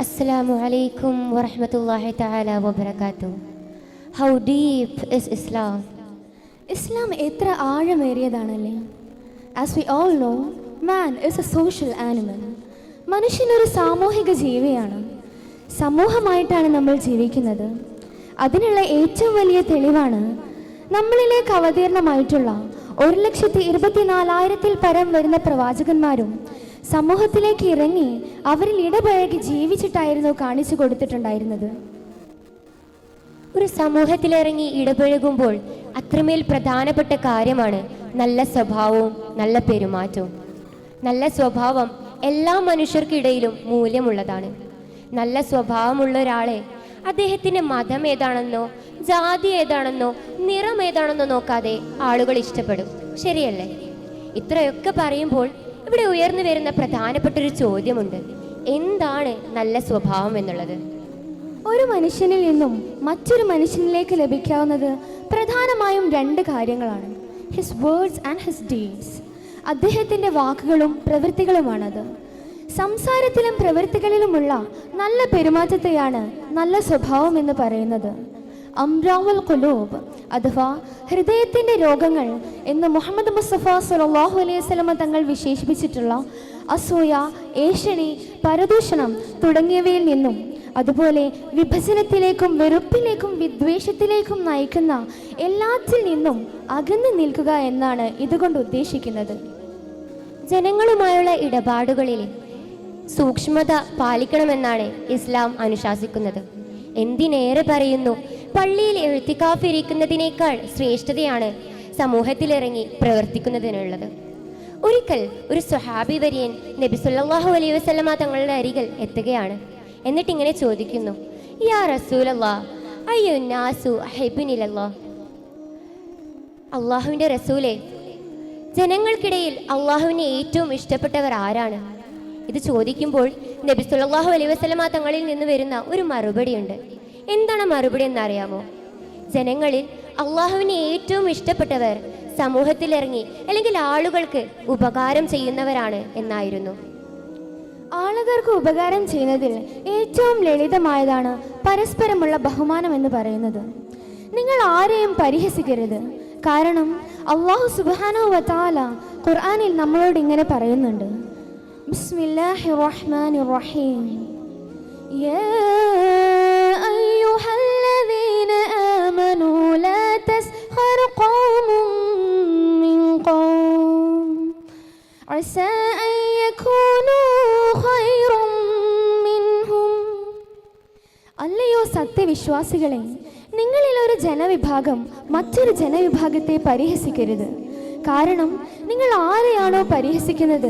Assalamu alaikum wa rahmatullahi ta'ala wa barakatuh. How deep is Islam? Islam എത്ര ആഴമേറിയതാണല്ലേ as we all know man is a social animal മനുഷ്യൻ ഒരു സാമൂഹിക ജീവിയാണ് സമൂഹമായിട്ടാണ് നമ്മൾ ജീവിക്കുന്നത് അതിനുള്ള ഏറ്റവും വലിയ തെളിവാണ് നമ്മളിലേക്ക് അവതീർണമായിട്ടുള്ള ഒരു ലക്ഷത്തി ഇരുപത്തിനാലായിരത്തിൽ പരം വരുന്ന പ്രവാചകന്മാരും സമൂഹത്തിലേക്ക് ഇറങ്ങി അവരിൽ ഇടപഴകി ജീവിച്ചിട്ടായിരുന്നു കാണിച്ചു കൊടുത്തിട്ടുണ്ടായിരുന്നത്. ഒരു സമൂഹത്തിലിറങ്ങി ഇടപഴകുമ്പോൾ അത്രമേൽ പ്രധാനപ്പെട്ട കാര്യമാണ് നല്ല സ്വഭാവവും നല്ല പെരുമാറ്റവും. നല്ല സ്വഭാവം എല്ലാ മനുഷ്യർക്കിടയിലും മൂല്യമുള്ളതാണ്. നല്ല സ്വഭാവമുള്ള ഒരാളെ അദ്ദേഹത്തിന്റെ മതം ഏതാണെന്നോ ജാതി ഏതാണെന്നോ നിറം ഏതാണെന്നോ നോക്കാതെ ആളുകൾ ഇഷ്ടപ്പെടും. ശരിയല്ലേ? ഇത്രയൊക്കെ പറയുമ്പോൾ ഇവിടെ ഉയർന്നു വരുന്ന പ്രധാനപ്പെട്ട ഒരു ചോദ്യമുണ്ട്. എന്താണ് നല്ല സ്വഭാവം എന്നുള്ളത്? ഒരു മനുഷ്യനിൽ നിന്നും മറ്റൊരു മനുഷ്യനിലേക്ക് ലഭിക്കാവുന്നത് പ്രധാനമായും രണ്ട് കാര്യങ്ങളാണ്. His words and his deeds അദ്ദേഹത്തിന്റെ വാക്കുകളും പ്രവൃത്തികളുമാണത്. സംസാരത്തിലും പ്രവൃത്തികളിലുമുള്ള നല്ല പെരുമാറ്റത്തെയാണ് നല്ല സ്വഭാവം എന്ന് പറയുന്നത്. അംറാവുൽ കുലൂബ്. അഥവാ ഹൃദയത്തിന്റെ രോഗങ്ങൾ എന്ന് മുഹമ്മദ് മുസ്തഫ സലാഹു അലൈഹി സ്വലമ തങ്ങൾ വിശേഷിപ്പിച്ചിട്ടുള്ള അസൂയ ഏഷണി പരദൂഷണം തുടങ്ങിയവയിൽ നിന്നും അതുപോലെ വിഭജനത്തിലേക്കും വെറുപ്പിലേക്കും വിദ്വേഷത്തിലേക്കും നയിക്കുന്ന എല്ലാത്തിൽ നിന്നും അകന്നു നിൽക്കുക എന്നാണ് ഇതുകൊണ്ട് ഉദ്ദേശിക്കുന്നത്. ജനങ്ങളുമായുള്ള ഇടപാടുകളിൽ സൂക്ഷ്മത പാലിക്കണമെന്നാണ് ഇസ്ലാം അനുശാസിക്കുന്നത്. എന്തിനേറെ പറയുന്നു? പള്ളിയിൽ എഴുത്തിക്കാഫിരിക്കുന്നതിനേക്കാൾ ശ്രേഷ്ഠതയാണ് സമൂഹത്തിലിറങ്ങി പ്രവർത്തിക്കുന്നതിനുള്ളത്. ഒരിക്കൽ ഒരു സ്വഹാബി വര്യൻ നബി സല്ലല്ലാഹു അലൈഹി വസല്ലമ തങ്ങളുടെ അരികിൽ എത്തുകയാണ്. എന്നിട്ട് ഇങ്ങനെ ചോദിക്കുന്നു യാ റസൂലല്ലാ അയ്യോ നാസു അള്ളാഹുവിന്റെ റസൂലെ ജനങ്ങൾക്കിടയിൽ അള്ളാഹുവിനെ ഏറ്റവും ഇഷ്ടപ്പെട്ടവർ ആരാണ്? ഇത് ചോദിക്കുമ്പോൾ നബി സല്ലല്ലാഹു അലൈഹി വസല്ലമ തങ്ങളിൽ നിന്ന് വരുന്ന ഒരു മറുപടിയുണ്ട്. എന്താണ് മറുപടി എന്നറിയാമോ? ജനങ്ങളിൽ അള്ളാഹുവിനെ ഏറ്റവും ഇഷ്ടപ്പെട്ടവർ സമൂഹത്തിലിറങ്ങി അല്ലെങ്കിൽ ആളുകൾക്ക് ഉപകാരം ചെയ്യുന്നവരാണ് എന്നായിരുന്നു. ആളുകൾക്ക് ഉപകാരം ചെയ്യുന്നതിൽ ഏറ്റവും ലളിതമായതാണ് പരസ്പരമുള്ള ബഹുമാനം എന്ന് പറയുന്നത്. നിങ്ങൾ ആരെയും പരിഹസിക്കരുത്. കാരണം അള്ളാഹു സുബാനോ വതാല ഖുർആാനിൽ നമ്മളോട് ഇങ്ങനെ പറയുന്നുണ്ട്. ബിസ്മില്ലാഹി റഹ്മാനി റഹീം. സത്യവിശ്വാസികളെ നിങ്ങളിൽ ഒരു ജനവിഭാഗം മറ്റൊരു ജനവിഭാഗത്തെ പരിഹസിക്കരുത്. കാരണം നിങ്ങൾ ആരെയാണോ പരിഹസിക്കുന്നത്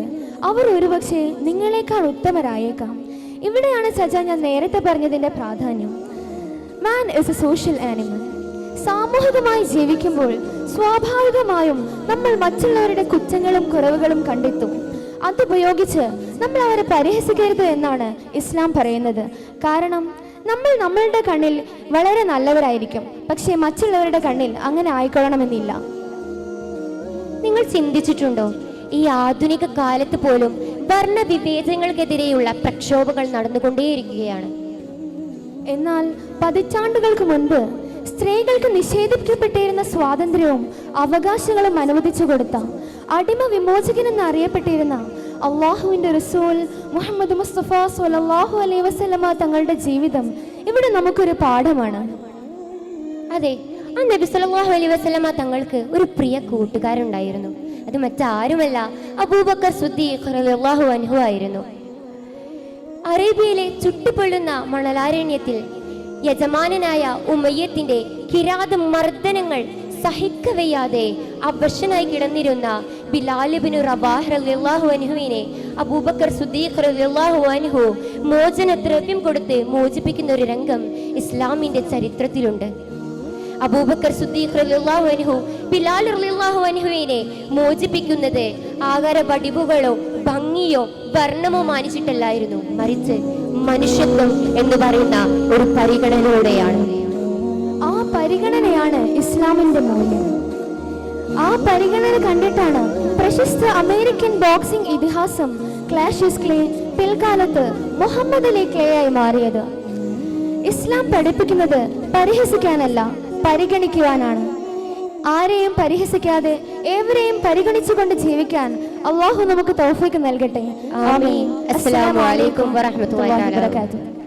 അവർ ഒരുപക്ഷെ നിങ്ങളെക്കാൾ ഉത്തമരായേക്കാം. ഇവിടെയാണ് സജ ഞാൻ നേരത്തെ പറഞ്ഞതിന്റെ പ്രാധാന്യം. Man is a social animal സാമൂഹികമായി ജീവിക്കുമ്പോൾ സ്വാഭാവികമായും നമ്മൾ മറ്റുള്ളവരുടെ കുറ്റങ്ങളും കുറവുകളും കണ്ടെത്തും. അതുപയോഗിച്ച് നമ്മൾ അവരെ പരിഹസിക്കരുത് എന്നാണ് ഇസ്ലാം പറയുന്നത്. കാരണം നമ്മൾ നമ്മളുടെ കണ്ണിൽ വളരെ നല്ലവരായിരിക്കും. പക്ഷേ മറ്റുള്ളവരുടെ കണ്ണിൽ അങ്ങനെ ആയിക്കൊള്ളണമെന്നില്ല. നിങ്ങൾ ചിന്തിച്ചിട്ടുണ്ടോ? ഈ ആധുനിക കാലത്ത് പോലും വർണ വിവേചനങ്ങൾക്കെതിരെയുള്ള പ്രക്ഷോഭങ്ങൾ നടന്നുകൊണ്ടേയിരിക്കുകയാണ്. എന്നാൽ പതിറ്റാണ്ടുകൾക്ക് മുൻപ് സ്ത്രീകൾക്ക് നിഷേധിക്കപ്പെട്ടിരുന്ന സ്വാതന്ത്ര്യവും അവകാശങ്ങളും അനുവദിച്ചു കൊടുത്ത അടിമ വിമോചകനെന്ന് എന്നറിയപ്പെട്ടിരുന്ന അള്ളാഹുവിന്റെ റസൂൽ മുഹമ്മദ് മുസ്തഫ സ്വലല്ലാഹു അലൈ വസല്ലമ തങ്ങളുടെ ജീവിതം. ഇവിടെ നമുക്കൊരു പാഠമാണ്. അതെ ആ നബി സല്ലല്ലാഹു അലൈ വസല്ലമ തങ്ങൾക്ക് ഒരു പ്രിയ കൂട്ടുകാരുണ്ടായിരുന്നു. അത് മറ്റാരുമല്ല അബൂബക്കർ സുദ്ദീഖ് റളിയല്ലാഹു അൻഹു ആയിരുന്നു. അറേബ്യയിലെ ചുട്ടുപൊള്ളുന്ന മണലാരണ്യത്തിൽ യജമാനനായ ഉമയ്യത്തിന്റെ കിരാത മർദ്ദനങ്ങൾ സഹിക്കവയ്യാതെ അവശനായി കിടന്നിരുന്ന ബിലാലിബിനു റബാഹ് അബൂബക്കർ കൊടുത്ത് മോചിപ്പിക്കുന്ന ഒരു രംഗം ഇസ്ലാമിന്റെ ചരിത്രത്തിലുണ്ട്. അബൂബക്കർ ബിലാൽ മോചിപ്പിക്കുന്നത് ആകാര വടിവുകളോ ഭംഗിയോ വർണമോ മാനിച്ചിട്ടല്ലായിരുന്നു. മറിച്ച് മനുഷ്യത്വം എന്ന് പറയുന്ന ഒരു പരിഗണനയോടെയാണ്. ആ പരിഗണനയാണ് ഇസ്ലാമിന്റെ മൂല്യം. ആ പരിഗണന കണ്ടിട്ടാണ് പ്രശസ്ത അമേരിക്കൻ ബോക്സിംഗ് ഇതിഹാസം ക്ലാഷസ് ക്ലേ പിൽക്കാലത്ത് മുഹമ്മദ് അലി ക്ലേ ആയി മാറിയത്. ഇസ്ലാം പഠിപ്പിക്കുന്നത് പരിഹസിക്കാനല്ല പരിഗണിക്കുവാനാണ്. ആരെയും പരിഹസിക്കാതെ ഏവരെയും പരിഗണിച്ചുകൊണ്ട് ജീവിക്കാൻ അള്ളാഹു നമുക്ക് തോഫയ്ക്ക് നൽകട്ടെ. ആമീൻ. അസ്സലാമു അലൈക്കും വറഹ്മത്തുള്ളാഹി വബറകാതുഹു.